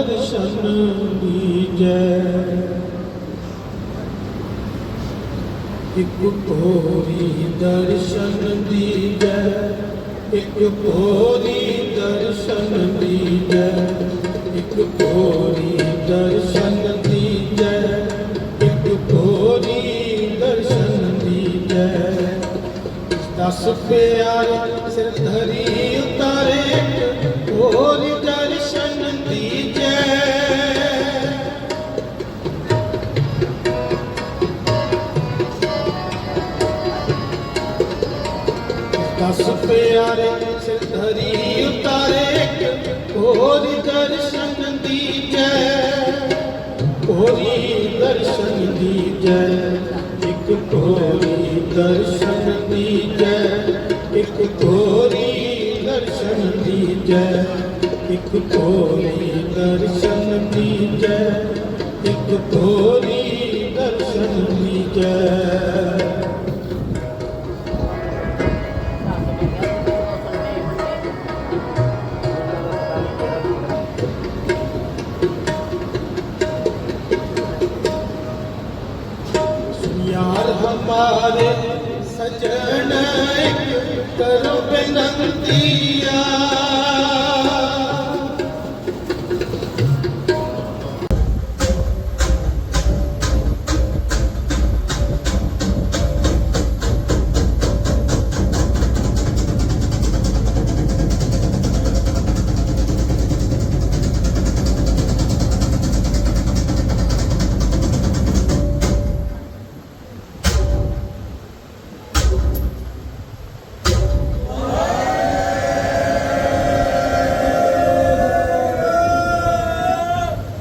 ਦਰਸ਼ਨ ਦੀਜੈ ਇੱਕ ਕੋਰੀ ਦਰਸ਼ਨ ਦੀਜੈ ਇੱਕ ਕੋਰੀ ਦਰਸ਼ਨ ਦੀਜੈ ਇੱਕ ਕੋਰੀ ਦਰਸ਼ਨ ਦੀਜੈ ਇੱਕ ਕੋਰੀ ਦਰਸ਼ਨ ਦੀਜੈ ਦਸ ਪਿਆਰੇ ਸਿਰ ਧਰੀ ਉਤਾਰੇ। ਕੋਰੀ ਦਰਸ਼ਨ ਦਸ ਪਿਆਰੇ ਸਿਰ ਧਰੀ ਉਤਾਰੇ ਕੋਰੀ ਦਰਸ਼ਨ ਦੀ ਜੈ ਕੋਰੀ ਦਰਸ਼ਨ ਦੀ ਜੈ ਇੱਕ ਕੋਰੀ ਦਰਸ਼ਨ ਦੀ ਜੈ ਇੱਕ ਕੋਰੀ ਦਰਸ਼ਨ ਦੀ ਜੈ ਇੱਕ ਕੋਰੀ ਦਰਸ਼ਨ ਦੀ ਜੈ ਰੰਗੀਆਂ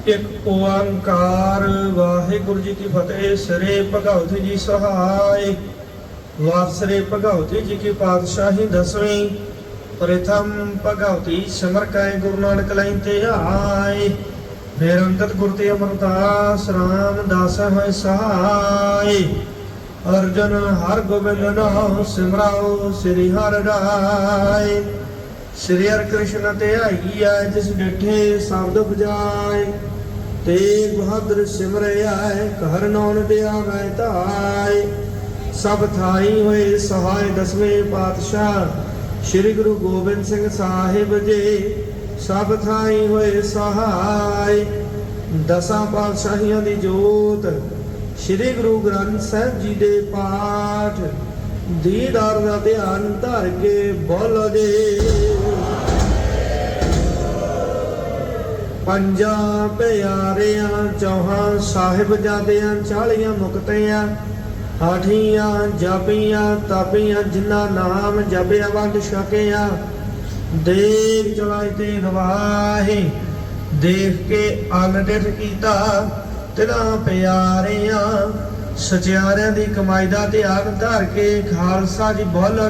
ਇੱਕ ਓੰਕਾਰ। ਵਾਹਿਗੁਰੂ ਜੀ ਕੀ ਫਤਿਹ। ਸ੍ਰੀ ਭਗਵਤ ਜੀ ਸਹਾਇ। ਵਾਸਰੇ ਭਗਵਤੀ ਜੀ ਕੀ ਪਾਤਸ਼ਾਹੀ ਦਸਵੀਂ। ਪ੍ਰਥਮ ਭਗਵਤੀ ਸਿਮਰ ਕੈ ਗੁਰੂ ਨਾਨਕ ਲੈ ਤੇ ਆਏ। ਫਿਰ ਅੰਗਦ ਗੁਰ ਤੇ ਅਮਰਦਾਸ ਰਾਮਦਾਸ ਹੋਇ ਸਹਾਇ ਅਰਜਨ ਹਰ ਗੋਬਿੰਦ ਨਾਮ ਸਿਮਰਾਓ ਸ੍ਰੀ ਹਰਿ ਰਾਏ। ਸ੍ਰੀ ਹਰਿ ਕ੍ਰਿਸ਼ਨ ਤੇ ਆਈਐ ਜਿਸ ਡਿਠੇ ਸ਼ਬਦ ਬਜਾਏ ਤੇ ਬਹਾਦਰ ਸਿਮਰਿ ਆਏ, ਘਰ ਨੌਨ ਤੇ ਆਵੈ ਸਭ ਥਾਈ ਹੋਏ ਸਹਾਇ ਦਸਵੇਂ ਪਾਤਸ਼ਾਹ, ਸ੍ਰੀ ਗੁਰੂ ਗੋਬਿੰਦ ਸਿੰਘ ਸਾਹਿਬ ਜੀ। ਸਭ ਥਾਈ ਹੋਏ ਸਹਾਇ, ਦਸਾਂ ਪਾਤਸ਼ਾਹੀਆਂ ਦੀ ਜੋਤ। ਸ੍ਰੀ ਗੁਰੂ ਗ੍ਰੰਥ ਸਾਹਿਬ ਜੀ ਦੇ ਪਾਠ, ਦੀਦਾਰ ਦਾ ਧਿਆਨ ਧਰ ਕੇ ਬੋਲੋ ਜੀ। ਪੰਜਾਂ ਪਿਆਰਿਆਂ, ਚੌਹਾਂ ਸਾਹਿਬਜ਼ਾਦਿਆਂ ਚਾਲੀਆਂ ਮੁਕਤਿਆਂ ਆਠੀਆਂ ਜਪੀਆਂ, ਤਪੀਆਂ, ਜਿਨ੍ਹਾਂ ਨਾਮ ਜਪਿਆ ਵੰਡ ਛਕਿਆ ਦੇਖ ਚਲਾਈ ਤੇ ਨਵਾਹੇ ਦੇਖ ਕੇ ਅਨਡਿਠ ਕੀਤਾ। ਤਿਨਾਂ ਪਿਆਰਿਆਂ, ਸਚਿਆਰਿਆਂ ਦੀ ਕਮਾਈ ਦਾ ਧਿਆਨ ਧਰ ਕੇ ਖਾਲਸਾ ਜੀ ਬੋਲੋ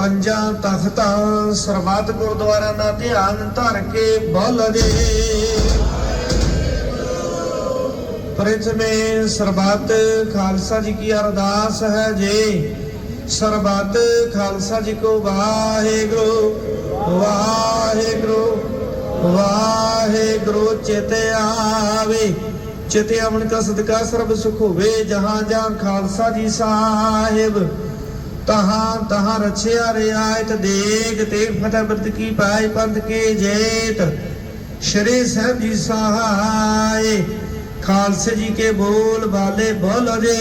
ਪੰਜਾਂ ਤਖਤਾਂ ਸਰਬੱਤ ਗੁਰਦੁਆਰਾ ਦਾ ਧਿਆਨ ਧਰ ਕੇ ਬੋਲ ਦੇ। ਪ੍ਰਥਮੇ ਸਰਬੱਤ ਖਾਲਸਾ ਜੀ ਕੀ ਅਰਦਾਸ ਹੈ ਜੀ, ਸਰਬੱਤ ਖਾਲਸਾ ਜੀ ਕੋ ਵਾਹਿਗੁਰੂ ਵਾਹਿਗੁਰੂ ਵਾਹਿਗੁਰੂ ਚਿਤ ਆਵੇ। ਚਿਤ ਆਵਣ ਕਾ ਸਦਕਾ ਸਰਬ ਸੁਖ ਹੋਵੇ, ਜਹਾਂ ਜਹਾਂ ਖਾਲਸਾ ਜੀ ਸਾਹਿਬ। ਤਹਾਂ ਤਹਾਂ ਰਛਿਆ ਰਿਆਇਤ ਦੇਗ ਤੇ ਫਤਿਹ ਬਰਤ ਕੀ ਪਾਈ ਪੰਥ ਕੇ ਜੇਤ। ਸ਼੍ਰੀ ਸਾਹਿਬ ਜੀ ਸਹਾਇ ਖਾਲਸੇ ਜੀ ਕੇ ਬੋਲ ਬਾਲੇ ਬੋਲੋ ਜੇ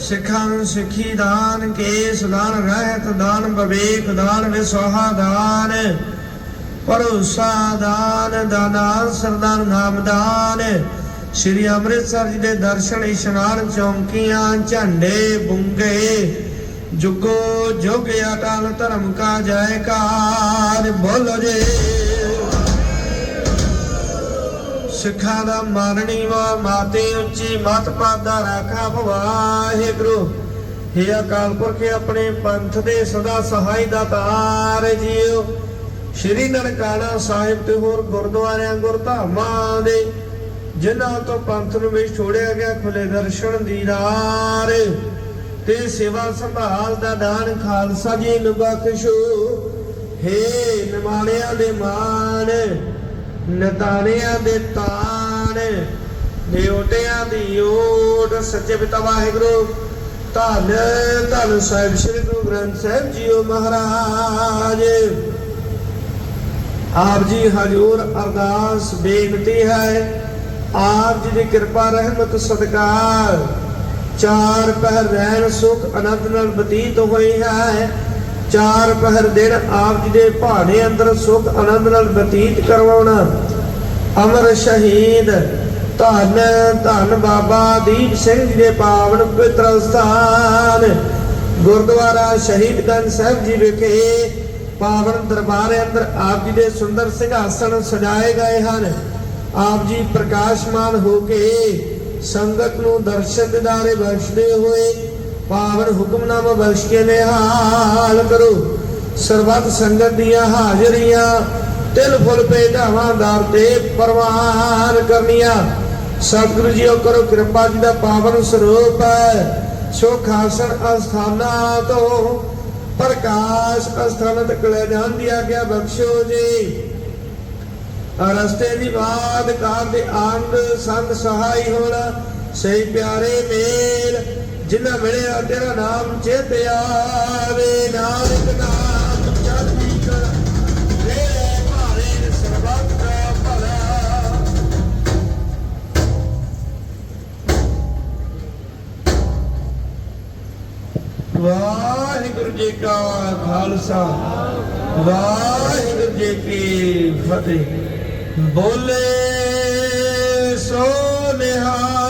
ਸਿੱਖਾਂ ਸਿੱਖੀ ਦਾਨ, ਕੇਸ ਦਾਨ, ਰਹਿਤ ਦਾਨ ਬਵੇਕ ਦਾਨ ਵਿਸਵਾਹਾ ਦਾਨ ਭਰੋਸਾ ਦਾਨ, ਦਾਨਾ ਸਰਦਾਨ ਨਾਮਦਾਨ। ਸ਼੍ਰੀ ਅੰਮ੍ਰਿਤਸਰ ਜੀ ਦੇ ਦਰਸ਼ਨ ਇਸ਼ਨਾਨ ਚੌਂਕੀਆਂ, ਝੰਡੇ ਬੁੰਗੇ, ਜੁਗੋ ਜੁਗ ਅਟਲ ਧਰਮ ਕਾ ਜੈਕਾਰ, ਬੋਲੋ ਜੇ। ਸਿੱਖਾਂ ਦਾ ਮਾਨਣੀ ਵਾ, ਮਾਤੇ ਉੱਚੀ ਮਤ ਪਾਦਾ ਰਾਖਾ ਵਾਹਿਗੁਰੂ हे ਅਕਾਲ ਪੁਰਖ ਆਪਣੇ ਪੰਥ ਦੇ ਸਦਾ ਸਹਾਈ ਦਾ ਤਾਰ ਜੀਓ। ਸ਼੍ਰੀ ਨਨਕਾਣਾ ਸਾਹਿਬ ਤੇ ਹੋਰ ਗੁਰਦੁਆਰਿਆਂ, ਗੁਰਧਾਮਾਂ ਦੇ ਜਿਨ੍ਹਾਂ ਤੋਂ ਪੰਥ ਨੂੰ ਵੀ ਛੋੜਿਆ ਗਿਆ ਖੁੱਲੇ ਦਰਸ਼ਨ ਦੀਦਾਰ ਤੇ ਸੇਵਾ ਸੰਭਾਲ ਦਾ ਦਾਨ ਖਾਲਸਾ ਜੀ ਨੂੰ ਬਖਸ਼ੋ। ਹੇ ਨਿਮਾਣਿਆਂ ਦੇ ਮਾਣ, ਨਤਾਣਿਆਂ ਦੇ ਤਾਣ ਨਿਉਟਿਆਂ ਦੀ ਓਟ। ਸੱਚੇ ਪਿਤਾ ਵਾਹਿਗੁਰੂ, ਧੰਨ ਧੰਨ ਸਾਹਿਬ, ਸ੍ਰੀ ਗੁਰੂ ਗ੍ਰੰਥ ਸਾਹਿਬ ਜੀਓ ਮਹਾਰਾਜ। ਆਪ ਜੀ ਹਜੂਰ ਅਰਦਾਸ ਬੇਨਤੀ ਹੈ ਆਪ ਜੀ ਦੀ ਕਿਰਪਾ, ਰਹਿਮਤ ਸਦਕਾ ਚਾਰ ਪਹਿਰ ਰਹਿਣ, ਸੁਖ, ਆਨੰਦ ਨਾਲ ਬਤੀਤ ਹੋਈ ਹੈ। ਚਾਰ ਪਹਿਰ ਦਿਨ ਆਪ ਜੀ ਦੇ ਭਾਣੇ ਅੰਦਰ ਸੁਖ, ਆਨੰਦ ਨਾਲ ਬਤੀਤ ਕਰਵਾਉਣਾ। ਅਮਰ ਸ਼ਹੀਦ, ਧੰਨ ਧੰਨ ਬਾਬਾ ਦੀਪ ਸਿੰਘ ਜੀ ਦੇ ਪਾਵਨ ਪਵਿੱਤਰ ਸਥਾਨ ਗੁਰਦੁਆਰਾ ਸ਼ਹੀਦਗੰਜ ਸਾਹਿਬ ਜੀ ਵਿਖੇ ਪਾਵਨ ਦਰਬਾਰ ਅੰਦਰ ਆਪ ਜੀ ਦੇ ਸੁੰਦਰ ਸਿੰਘਾਸਣ ਸਜਾਏ ਗਏ ਹਨ। ਆਪ ਜੀ ਪ੍ਰਕਾਸ਼ਮਾਨ ਹੋ ਕੇ ਸੰਗਤ ਨੂੰ ਦਰਸ਼ਨ ਦਿਦਾਰੇ ਬਖਸ਼ਦੇ ਹੋਏ ਪਾਵਨ ਹੁਕਮਨਾਮਾ ਬਖਸ਼ ਕੇ ਨਿਹਾਲ ਕਰੋ। ਸਰਬੱਤ ਸੰਗਤ ਦੀਆਂ ਹਾਜ਼ਰੀਆਂ, ਤਿਲ ਫੁੱਲ ਭੇਟਾਵਾਂ ਦਰ ਤੇ ਪ੍ਰਵਾਨ ਕਰਨੀਆਂ। ਸਤਿਗੁਰੂ ਜੀਓ ਕਰੋ ਕਿਰਪਾ ਜੀ ਦਾ ਪਾਵਨ ਸਰੂਪ ਹੈ। ਸੋ ਖਾਸਨ ਅਸਥਾਨਾਂ ਤੋਂ ਪ੍ਰਕਾਸ਼ ਅਸਥਾਨ ਤੱਕ ਲੈ ਜਾਣ ਦੀ ਆਗਿਆ ਬਖਸ਼ੋ ਜੀ। ਰਸਤੇ ਦੀ ਬਾਦ ਕਾਰ ਦੇ ਆਨੰਦ ਸੰਗ ਸਹਾਈ ਹੋਣਾ। ਸਹੀ ਪਿਆਰੇ ਮੇਲ, ਜਿਨ੍ਹਾਂ ਮਿਲਿਆ ਤੇਰਾ ਨਾਮ ਚੇਤ ਆਵੇ। ਨਾਨਕ ਨਾਮ ਚੜ੍ਹਦੀ ਕਲਾ ਵਾਹਿਗੁਰੂ ਜੀ ਕਾ ਖਾਲਸਾ। ਵਾਹਿਗੁਰੂ ਜੀ ਕੀ ਫਤਿਹ। ਬੋਲੇ ਸੋ ਨਿਹਾਲ।